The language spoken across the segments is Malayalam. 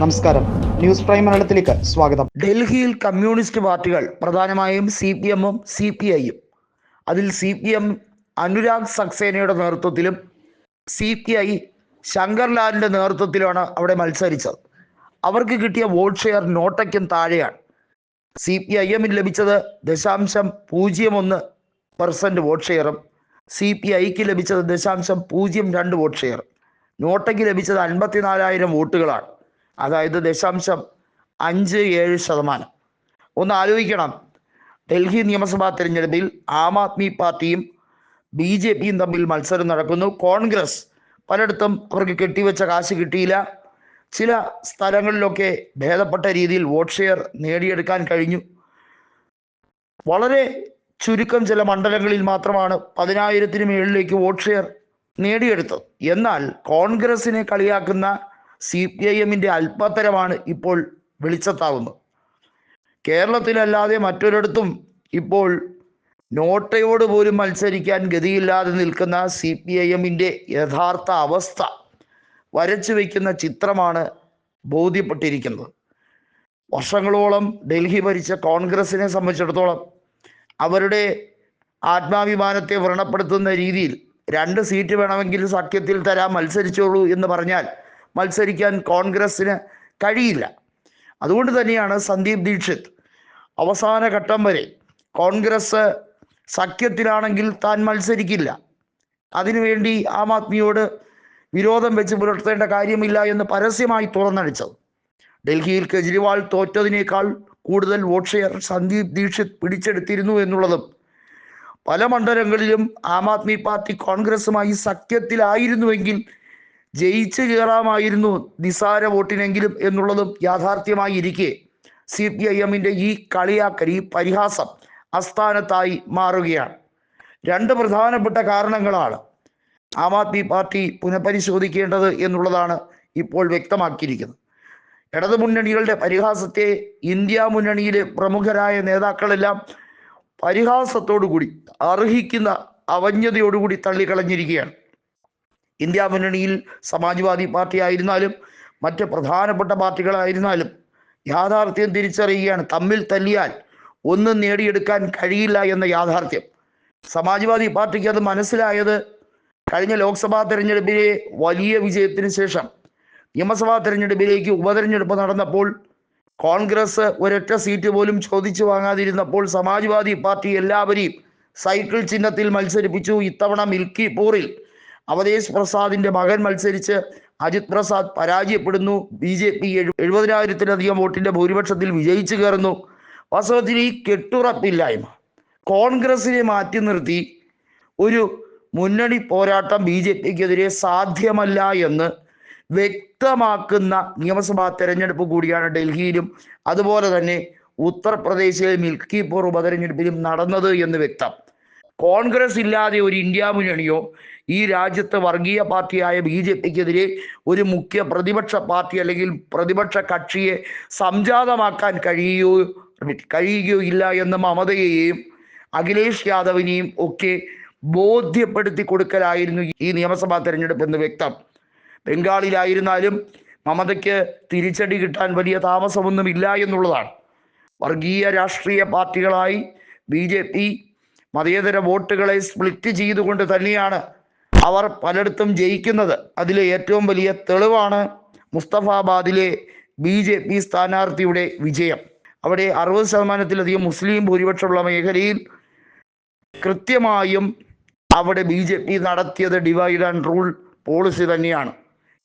നമസ്കാരം. ന്യൂസ് പ്രൈം മലയാളത്തിലേക്ക് സ്വാഗതം. ഡൽഹിയിൽ കമ്മ്യൂണിസ്റ്റ് പാർട്ടികൾ പ്രധാനമായും സി പി എമ്മും സി പി ഐയും. അതിൽ സി പി എം അനുരാഗ് സക്സേനയുടെ നേതൃത്വത്തിലും സി പി ഐ ശങ്കർലാലിന്റെ നേതൃത്വത്തിലുമാണ് അവിടെ മത്സരിച്ചത്. അവർക്ക് കിട്ടിയ വോട്ട് ഷെയർ നോട്ടയ്ക്കും താഴെയാണ്. സി പി ഐ എമ്മിൽ ലഭിച്ചത് ദശാംശം പൂജ്യം ഒന്ന് പെർസെന്റ് വോട്ട് ഷെയറും സി പി ഐക്ക് ലഭിച്ചത് ദശാംശം പൂജ്യം രണ്ട് വോട്ട് ഷെയർ നോട്ടയ്ക്ക് ലഭിച്ചത് അൻപത്തിനാലായിരം വോട്ടുകളാണ്. അതായത് ദശാംശം അഞ്ച് ഏഴ് ശതമാനം. ഒന്ന് ആലോചിക്കണം. ഡൽഹി നിയമസഭാ തിരഞ്ഞെടുപ്പിൽ ആം ആദ്മി പാർട്ടിയും ബി ജെ പിയും തമ്മിൽ മത്സരം നടക്കുന്നു. കോൺഗ്രസ് പലയിടത്തും അവർക്ക് കെട്ടിവെച്ച കാശ് കിട്ടിയില്ല. ചില സ്ഥലങ്ങളിലൊക്കെ ഭേദപ്പെട്ട രീതിയിൽ വോട്ട് ഷെയർ നേടിയെടുക്കാൻ കഴിഞ്ഞു. വളരെ ചുരുക്കം ചില മണ്ഡലങ്ങളിൽ മാത്രമാണ് പതിനായിരത്തിന് മുകളിലേക്ക് വോട്ട് ഷെയർ നേടിയെടുത്തത്. എന്നാൽ കോൺഗ്രസിനെ കളിയാക്കുന്ന സി പി ഐ എമ്മിന്റെ അല്പത്തരമാണ് ഇപ്പോൾ വെളിച്ചത്താവുന്നത്. കേരളത്തിലല്ലാതെ മറ്റൊരിടത്തും ഇപ്പോൾ നോട്ടയോട് പോലും മത്സരിക്കാൻ ഗതിയില്ലാതെ നിൽക്കുന്ന സി പി ഐ എമ്മിന്റെ യഥാർത്ഥ അവസ്ഥ വരച്ചു വയ്ക്കുന്ന ചിത്രമാണ് ബോധ്യപ്പെട്ടിരിക്കുന്നത്. വർഷങ്ങളോളം ഡൽഹി ഭരിച്ച കോൺഗ്രസിനെ സംബന്ധിച്ചിടത്തോളം അവരുടെ ആത്മാഭിമാനത്തെ വ്രണപ്പെടുത്തുന്ന രീതിയിൽ രണ്ട് സീറ്റ് വേണമെങ്കിൽ സഖ്യത്തിൽ തരാൻ മത്സരിച്ചോളൂ എന്ന് പറഞ്ഞാൽ മത്സരിക്കാൻ കോൺഗ്രസ്സിന് കഴിയില്ല. അതുകൊണ്ട് തന്നെയാണ് സന്ദീപ് ദീക്ഷിത് അവസാന ഘട്ടം വരെ കോൺഗ്രസ് സഖ്യത്തിലാണെങ്കിൽ താൻ മത്സരിക്കില്ല. അതിനുവേണ്ടി ആം ആദ്മിയോട് വിരോധം വെച്ച് പുലർത്തേണ്ട കാര്യമില്ല എന്ന് പരസ്യമായി തുറന്നടിച്ചത്. ഡൽഹിയിൽ കെജ്രിവാൾ തോറ്റതിനേക്കാൾ കൂടുതൽ വോട്ട് ഷെയർ സന്ദീപ് ദീക്ഷിത് പിടിച്ചെടുത്തിരുന്നു എന്നുള്ളതും പല മണ്ഡലങ്ങളിലും ആം ആദ്മി പാർട്ടി കോൺഗ്രസുമായി സഖ്യത്തിലായിരുന്നുവെങ്കിൽ ജയിച്ചു കയറാമായിരുന്നു നിസാര വോട്ടിനെങ്കിലും എന്നുള്ളതും യാഥാർത്ഥ്യമായിരിക്കെ. സി പി ഐ എമ്മിന്റെ ഈ കളിയാക്കൽ ഈ പരിഹാസം അസ്ഥാനത്തായി മാറുകയാണ്. രണ്ട് പ്രധാനപ്പെട്ട കാരണങ്ങളാണ് ആം ആദ്മി പാർട്ടി പുനഃപരിശോധിക്കേണ്ടത് എന്നുള്ളതാണ് ഇപ്പോൾ വ്യക്തമാക്കിയിരിക്കുന്നത്. ഇടതുമുന്നണികളുടെ പരിഹാസത്തെ ഇന്ത്യ മുന്നണിയിലെ പ്രമുഖരായ നേതാക്കളെല്ലാം പരിഹാസത്തോടുകൂടി അർഹിക്കുന്ന അവജ്ഞതയോടുകൂടി തള്ളിക്കളഞ്ഞിരിക്കുകയാണ്. ഇന്ത്യ മുന്നണിയിൽ സമാജ്വാദി പാർട്ടി ആയിരുന്നാലും മറ്റ് പ്രധാനപ്പെട്ട പാർട്ടികളായിരുന്നാലും യാഥാർത്ഥ്യം തിരിച്ചറിയുകയാണ്. തമ്മിൽ തല്ലിയാൽ ഒന്നും നേടിയെടുക്കാൻ കഴിയില്ല എന്ന യാഥാർത്ഥ്യം. സമാജ്വാദി പാർട്ടിക്ക് അത് മനസ്സിലായത് കഴിഞ്ഞ ലോക്സഭാ തെരഞ്ഞെടുപ്പിലെ വലിയ വിജയത്തിന് ശേഷം. നിയമസഭാ തെരഞ്ഞെടുപ്പിലേക്ക് ഉപതെരഞ്ഞെടുപ്പ് നടന്നപ്പോൾ കോൺഗ്രസ് ഒരൊറ്റ സീറ്റ് പോലും ചോദിച്ചു വാങ്ങാതിരുന്നപ്പോൾ സമാജ്വാദി പാർട്ടി എല്ലാവരെയും സൈക്കിൾ ചിഹ്നത്തിൽ മത്സരിപ്പിച്ചു. ഇത്തവണ മിൽക്കി പൂറിൽ അവതേശ് പ്രസാദിന്റെ മകൻ മത്സരിച്ച് അജിത് പ്രസാദ് പരാജയപ്പെടുന്നു. ബി ജെ പി എഴുപതിനായിരത്തിലധികം വോട്ടിന്റെ ഭൂരിപക്ഷത്തിൽ വിജയിച്ചു കയറുന്നു. വാസ്തവത്തിൽ ഈ കെട്ടുറപ്പില്ലായ്മ കോൺഗ്രസിനെ മാറ്റി നിർത്തി ഒരു മുന്നണി പോരാട്ടം ബി ജെ പിക്കെതിരെ സാധ്യമല്ല എന്ന് വ്യക്തമാക്കുന്ന നിയമസഭാ തെരഞ്ഞെടുപ്പ് കൂടിയാണ് ഡൽഹിയിലും. അതുപോലെ തന്നെ ഉത്തർപ്രദേശിലെ മിൽക്കിപൂർ ഉപതെരഞ്ഞെടുപ്പിലും നടന്നത് എന്ന് വ്യക്തം. കോൺഗ്രസ് ഇല്ലാതെ ഒരു ഇന്ത്യ മുന്നണിയോ ഈ രാജ്യത്ത് വർഗീയ പാർട്ടിയായ ബി ജെ പിക്കെതിരെ ഒരു മുഖ്യ പ്രതിപക്ഷ പാർട്ടി അല്ലെങ്കിൽ പ്രതിപക്ഷ കക്ഷിയെ സംജാതമാക്കാൻ കഴിയുകയോ കഴിയുകയോ ഇല്ല എന്ന മമതയെയും അഖിലേഷ് യാദവിനെയും ഒക്കെ ബോധ്യപ്പെടുത്തി കൊടുക്കലായിരുന്നു ഈ നിയമസഭാ തെരഞ്ഞെടുപ്പ് എന്ന് വ്യക്തം. ബംഗാളിലായിരുന്നാലും മമതയ്ക്ക് തിരിച്ചടി കിട്ടാൻ വലിയ താമസമൊന്നുമില്ല എന്നുള്ളതാണ്. വർഗീയ രാഷ്ട്രീയ പാർട്ടികളായി ബി ജെ പി മതേതര വോട്ടുകളെ സ്പ്ലിറ്റ് ചെയ്തുകൊണ്ട് തന്നെയാണ് അവർ പലയിടത്തും ജയിക്കുന്നത്. അതിലെ ഏറ്റവും വലിയ തെളിവാണ് മുസ്തഫാബാദിലെ ബി ജെ പി സ്ഥാനാർത്ഥിയുടെ വിജയം. അവിടെ അറുപത് ശതമാനത്തിലധികം മുസ്ലിം ഭൂരിപക്ഷമുള്ള മേഖലയിൽ കൃത്യമായും അവിടെ ബി ജെ പി നടത്തിയത് ഡിവൈഡ് ആൻഡ് റൂൾ പോളിസി തന്നെയാണ്.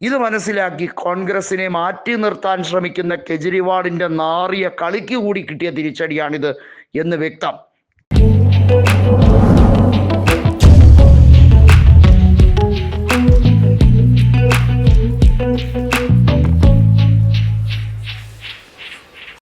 ഇത് മനസ്സിലാക്കി കോൺഗ്രസിനെ മാറ്റി നിർത്താൻ ശ്രമിക്കുന്ന കെജ്രിവാളിന്റെ നാറിയ കളിക്ക് കൂടി കിട്ടിയ തിരിച്ചടിയാണിത് എന്ന് വ്യക്തം.